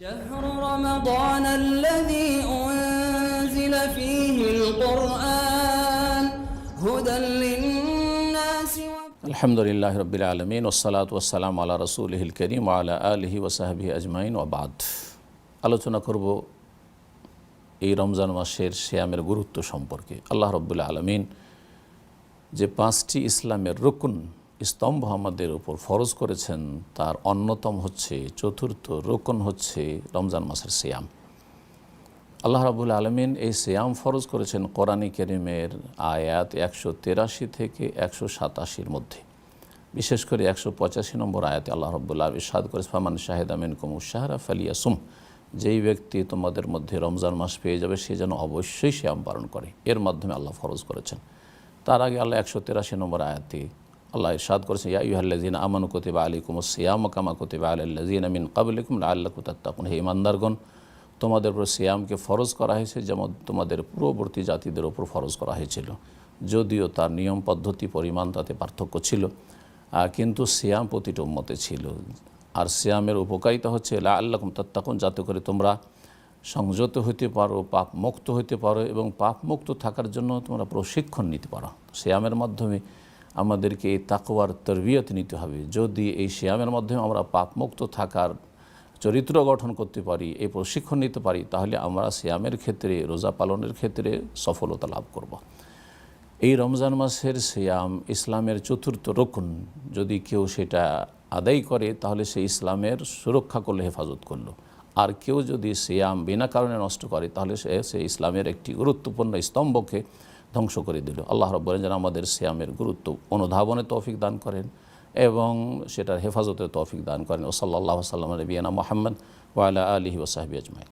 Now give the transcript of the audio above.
شهر رمضان الذي أنزل فيه القرآن هدى للناس আলহামদুলিল্লাহ রবিল আলমিন ওসালাত ওসালাম আল্লাহ রসুলহিল করিম আলা আলহি ওসাহাবি আজমাইন ওবাদ আলোচনা করব এই রমজান মাসের শ্যামের গুরুত্ব সম্পর্কে আল্লাহ রব্বুল্লা আলমিন যে পাঁচটি ইসলামের রকুন স্তম্ভ আমাদের উপর ফরজ করেছেন, তার অন্যতম হচ্ছে, চতুর্থ রোকন হচ্ছে রমজান মাসের সিয়াম। আল্লাহ রাবুল আলমিন এই সিয়াম ফরজ করেছেন কোরআনী কেরিমের আয়াত একশো তেরাশি থেকে একশো সাতাশির মধ্যে। বিশেষ করে একশো পঁচাশি নম্বর আয়াতে আল্লাহ রব্বুল্লাহ ইসাদ করে ফামান শাহেদ আমিন কুমু শাহরা ফালিয়াসুম যেই ব্যক্তি তোমাদের মধ্যে রমজান মাস পেয়ে যাবে, সে যেন অবশ্যই শ্যাম পালন করে। এর মাধ্যমে আল্লাহ ফরজ করেছেন। তার আগে আল্লাহ একশো তেরাশি নম্বর আয়াতে আল্লাহ ইরশাদ করেছেন, ইয়া ইহাল্লাজিন আমানু কতিবা আলিকুম সিয়াম কামা কতিবা আল্লাজিন আমিন কাবলিকুম আল্লাহ কুতাত্তাকুন হে ইমানদারগণ, তোমাদের উপর সিয়ামকে ফরজ করা হয়েছে যেমন তোমাদের পূর্ববর্তী জাতিদের ওপর ফরজ করা হয়েছিল। যদিও তার নিয়ম পদ্ধতি, পরিমাণ তাতে পার্থক্য ছিল কিন্তু সিয়াম প্রতিটা উম্মতে ছিল। আর সিয়ামের উপকারিতা হচ্ছে লা আল্লাহম তত্তাকুন যাতে করে তোমরা সংযত হইতে পারো পাপ মুক্ত হইতে পারো এবং পাপ মুক্ত থাকার জন্য তোমরা প্রশিক্ষণ নিতে পারো। শ্যামের মাধ্যমে আমাদেরকে এই তাকওয়ার তরবিয়ত নিতে হবে। যদি এই শ্যামের মাধ্যমে আমরা পাপ মুক্ত থাকার চরিত্র গঠন করতে পারি, এই প্রশিক্ষণ নিতে পারি, তাহলে আমরা শ্যামের ক্ষেত্রে, রোজা পালনের ক্ষেত্রে সফলতা লাভ করব। এই রমজান মাসের সিয়াম ইসলামের চতুর্থ রকুন। যদি কেউ সেটা আদায় করে, তাহলে সে ইসলামের সুরক্ষা করল হেফাজত করল। আর কেউ যদি সিয়াম বিনা কারণে নষ্ট করে, তাহলে সে সে ইসলামের একটি গুরুত্বপূর্ণ স্তম্ভকে ধ্বংস করে দিল। আল্লাহ বলেন যেন আমাদের শ্যামের গুরুত্ব অনুধাবনে তৌফিক দান করেন এবং সেটার হেফাজতে তৌফিক দান করেন। ওসল্লা সাল্লাম রবিয়ানা মোহাম্মদ ওয়ালা আলহি ওসাহাবি আজমাই